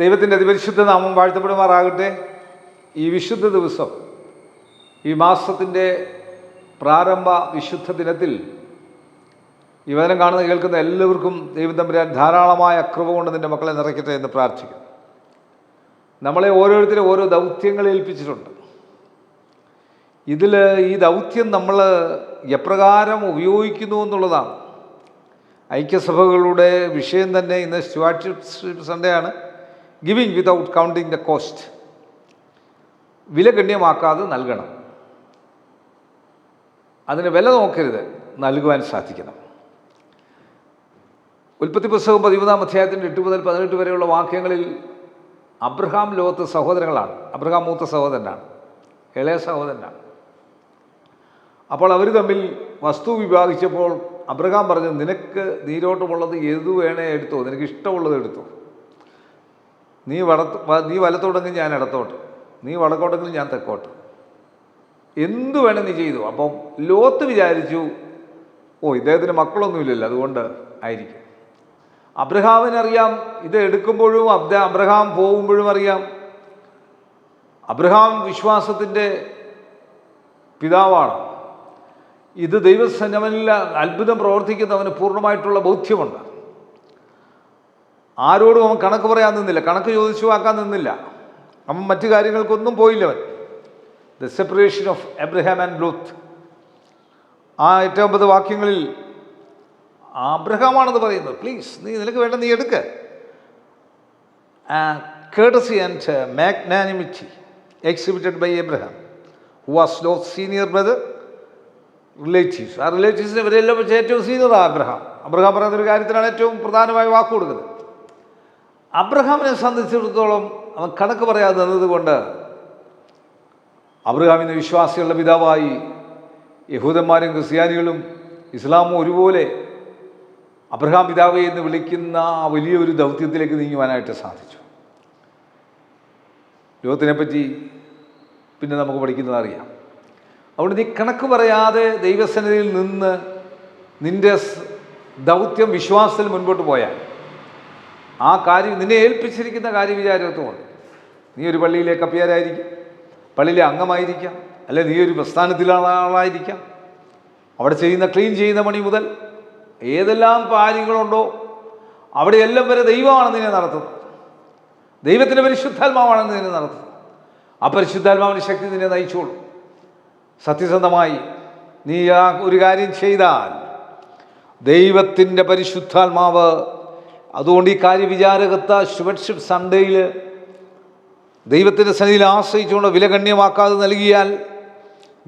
ദൈവത്തിന്റെ അതിപരിശുദ്ധ നാമം വാഴ്ത്തപ്പെടുമാറാകട്ടെ. ഈ വിശുദ്ധ ദിവസം ഈ മാസത്തിന്റെ പ്രാരംഭ വിശുദ്ധ ദിനത്തിൽ ഈ വചനം കാണുന്ന കേൾക്കുന്ന എല്ലാവർക്കും ദൈവം തമ്പുരാൻ ധാരാളമായ കൃപ കൊണ്ട് നിന്റെ മക്കളെ നിറയ്ക്കട്ടെ എന്ന് പ്രാർത്ഥിക്കും നമ്മളെ ഓരോരുത്തരും ഓരോ ദൗത്യങ്ങൾ ഏൽപ്പിച്ചിട്ടുണ്ട്. ഇതിൽ ഈ ദൗത്യം നമ്മൾ എപ്രകാരം ഉപയോഗിക്കുന്നു എന്നുള്ളതാണ്. ഐക്യസഭകളുടെ വിഷയം തന്നെ ഇന്ന് സ്റ്റുവാർഷിപ്പ് സൺഡേ ആണ്. Giving without counting the cost. വില ഗണ്യമാക്കാതെ നൽകണം. അതിന് വില നോക്കരുത് നൽകുവാൻ സാധിക്കണം. ഉൽപ്പത്തി പുസ്തകം പതിമൂന്നാം അധ്യായത്തിന്റെ എട്ട് മുതൽ പതിനെട്ട് വരെയുള്ള വാക്യങ്ങളിൽ അബ്രഹാം ലോകത്ത് സഹോദരങ്ങളാണ്. അബ്രഹാം മൂത്ത സഹോദരനാണ്. ഇളയ സഹോദരനാണ്. അപ്പോൾ അവർ തമ്മിൽ വസ്തു വിഭാഗിച്ചപ്പോൾ അബ്രഹാം പറഞ്ഞു നിനക്ക് നീരോട്ടമുള്ളത് എതു വേണേ എടുത്തോ? നിനക്ക് ഇഷ്ടമുള്ളത് എടുത്തോ? നീ വടത്ത് നീ വലത്തോട്ടെങ്കിൽ ഞാൻ ഇടത്തോട്ട്. നീ വടക്കോട്ടെങ്കിൽ ഞാൻ തെക്കോട്ട്. എന്തു വേണം നീ ചെയ്തു? അപ്പം ലോത്ത് വിചാരിച്ചു ഓ ഇദ്ദേഹത്തിന് മക്കളൊന്നുമില്ലല്ലോ അതുകൊണ്ട് ആയിരിക്കും. അബ്രഹാമിനറിയാം ഇത് എടുക്കുമ്പോഴും അബ്ദ അബ്രഹാം പോകുമ്പോഴും അറിയാം. അബ്രഹാം വിശ്വാസത്തിന്റെ പിതാവാണ്. ഇത് ദൈവസന്നമനിൽ അത്ഭുതം പ്രവർത്തിക്കുന്നവന് പൂർണമായിട്ടുള്ള ബോധ്യമുണ്ട്. ആരോടും അവൻ കണക്ക് പറയാൻ നിന്നില്ല. കണക്ക് ചോദിച്ചു വാക്കാൻ നിന്നില്ല. അവൻ മറ്റു കാര്യങ്ങൾക്കൊന്നും പോയില്ലവൻ the separation of Abraham and Lot ആ ഏറ്റവും വാക്യങ്ങളിൽ അബ്രഹാമാണെന്ന് പറയുന്നത്. പ്ലീസ് നീ നിനക്ക് വേണ്ട നീ എടുക്ക. Courtesy and magnanimity exhibited by Abraham who was low senior brother relatives ആ റിലേറ്റീവ്സിന് ഇവരെല്ലാം വെച്ച് ഏറ്റവും സീനിയറാണ് അബ്രഹാം അബ്രഹാം പറയുന്ന ഒരു കാര്യത്തിനാണ് ഏറ്റവും പ്രധാനമായി വാക്ക് കൊടുക്കുന്നത്. അബ്രഹാമിനെ സംബന്ധിച്ചിടത്തോളം അവൻ കണക്ക് പറയാതെ നിന്നതുകൊണ്ട് അബ്രഹാമിന്റെ വിശ്വാസികളുടെ പിതാവായി യഹൂദന്മാരും ക്രിസ്ത്യാനികളും ഇസ്ലാമും ഒരുപോലെ അബ്രഹാം പിതാവേ എന്ന് വിളിക്കുന്ന ആ വലിയൊരു ദൗത്യത്തിലേക്ക് നീങ്ങുവാനായിട്ട് സാധിച്ചു. ലോകത്തിനെപ്പറ്റി പിന്നെ നമുക്ക് പഠിക്കുന്നത് അറിയാം. അതുകൊണ്ട് നീ കണക്ക് പറയാതെ ദൈവസന്നിധിയിൽ നിന്ന് നിന്റെ ദൗത്യം വിശ്വാസത്തിൽ മുൻപോട്ട് പോയാൽ ആ കാര്യം നിന്നെ ഏൽപ്പിച്ചിരിക്കുന്ന കാര്യം കാര്യവിചാരത്വമുണ്ട് നീ ഒരു പള്ളിയിലെ കപ്പിയാരായിരിക്കും പള്ളിയിലെ അംഗമായിരിക്കാം. അല്ലെ നീ ഒരു പ്രസ്ഥാനത്തിലുള്ള ആളായിരിക്കാം. അവിടെ ചെയ്യുന്ന ക്ലീൻ ചെയ്യുന്ന പണി മുതൽ ഏതെല്ലാം കാര്യങ്ങളുണ്ടോ അവിടെയെല്ലാം വരെ ദൈവമാണ് നിന്നെ നടത്തുന്നത്. ദൈവത്തിന്റെ പരിശുദ്ധാത്മാവാണ് നിന്നെ നടത്തുന്നത്. ആ പരിശുദ്ധാത്മാവിന്റെ ശക്തി നിന്നെ നയിച്ചോളൂ. സത്യസന്ധമായി നീ ആ ഒരു കാര്യം ചെയ്താൽ ദൈവത്തിന്റെ പരിശുദ്ധാത്മാവ് അതുകൊണ്ട് ഈ കാര്യവിചാരകത്ത സ്റ്റുവഡ്ഷിപ്പ് സൺഡേയിൽ ദൈവത്തിന്റെ സന്നിധിയിൽ ആശ്രയിച്ചുകൊണ്ട് വില ഗണ്യമാക്കാതെ നൽകിയാൽ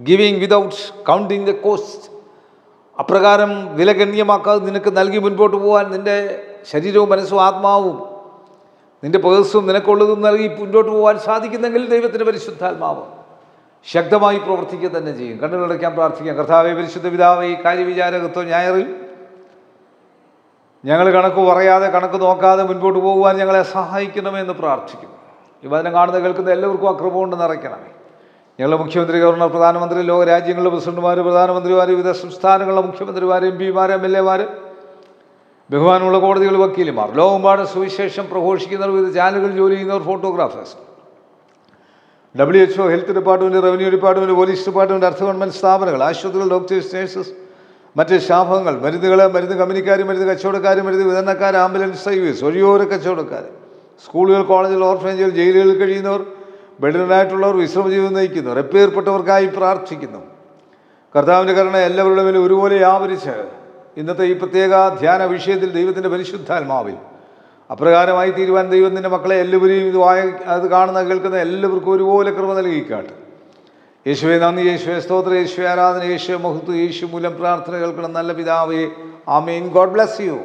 giving without counting the cost അപ്രകാരം വില ഗണ്യമാക്കാതെ നിനക്ക് നൽകി മുൻപോട്ട് പോകാൻ നിന്റെ ശരീരവും മനസ്സും ആത്മാവും നിന്റെ പേഴ്സും നിനക്കുള്ളതും നൽകി മുൻപോട്ട് പോകാൻ സാധിക്കുന്നെങ്കിൽ ദൈവത്തിന്റെ പരിശുദ്ധാത്മാവ് ശക്തമായി പ്രവർത്തിക്കുക തന്നെ ചെയ്യും. കണ്ണുകളടയ്ക്കാൻ പ്രാർത്ഥിക്കാം. കർത്താവെ പരിശുദ്ധ പിതാവെ ഈ കാര്യവിചാരകത്വം ഞായറിൽ ഞങ്ങൾ കണക്ക് പറയാതെ കണക്ക് നോക്കാതെ മുൻപോട്ട് പോകുവാൻ ഞങ്ങളെ സഹായിക്കണമെന്ന് പ്രാർത്ഥിക്കുന്നു. ഈ വചനം കാണുന്ന കേൾക്കുന്ന എല്ലാവർക്കും ആ കൊണ്ട് നിറയ്ക്കണമേ ഞങ്ങളുടെ മുഖ്യമന്ത്രി ഗവർണർ പ്രധാനമന്ത്രി ലോക രാജ്യങ്ങളിലെ പ്രസിഡന്റുമാർ പ്രധാനമന്ത്രിമാർ വിവിധ സംസ്ഥാനങ്ങളിലെ മുഖ്യമന്ത്രിമാർ എം പിമാർ എം എൽ എമാർ ബഹുമാനമുള്ള കോടതികൾ വക്കീലുമാർ ലോകമ്പാട് സുവിശേഷം പ്രഘോഷിക്കുന്നവർ വിവിധ ചാനലുകളിൽ ജോലി ചെയ്യുന്നവർ photographers. W H O health department revenue department police department അർദ്ധ ഗവൺമെന്റ് സ്ഥാപനങ്ങൾ ആശുപത്രികൾ ഡോക്ടേഴ്സ് നേഴ്സസ് മറ്റ് ശാപങ്ങൾ മരുന്നുകൾ മരുന്ന് കമ്പനിക്കാർ മരുന്ന് കച്ചവടക്കാർ മരുന്ന് വിതരണക്കാർ ആംബുലൻസ് സർവീസ് ഒഴിയോര കച്ചവടക്കാർ സ്കൂളുകൾ കോളേജുകൾ ഓർഫനേജുകൾ ജയിലുകളിൽ കഴിയുന്നവർ ബെഡിനായിട്ടുള്ളവർ വിശ്രമ ജീവിതം നയിക്കുന്നവർ എപ്പേർപ്പെട്ടവർക്കായി പ്രാർത്ഥിക്കുന്നു. കർത്താവിന്റെ കരുണ എല്ലാവരുടെ മേലും ഒരുപോലെ ആവരിച്ച് ഇന്നത്തെ ഈ പ്രത്യേക ധ്യാന വിഷയത്തിൽ ദൈവത്തിന്റെ പരിശുദ്ധാത്മാവിൽ അപ്രകാരമായി തീരുവാൻ ദൈവത്തിന്റെ മക്കളെ എല്ലാവരെയും ഇത് വായ അത് കാണുന്ന കേൾക്കുന്ന എല്ലാവർക്കും ഒരുപോലെ കൃപ നൽകിക്കാട്ട്. യേശുവെ നന്ദി യേശുവെ സ്തോത്ര യേശുവെ ആരാധന യേശുവെ മഹത്വ യേശു മൂലം പ്രാർത്ഥന കേൾക്കണം. നല്ല പിതാവേ ആമീൻ. God bless you.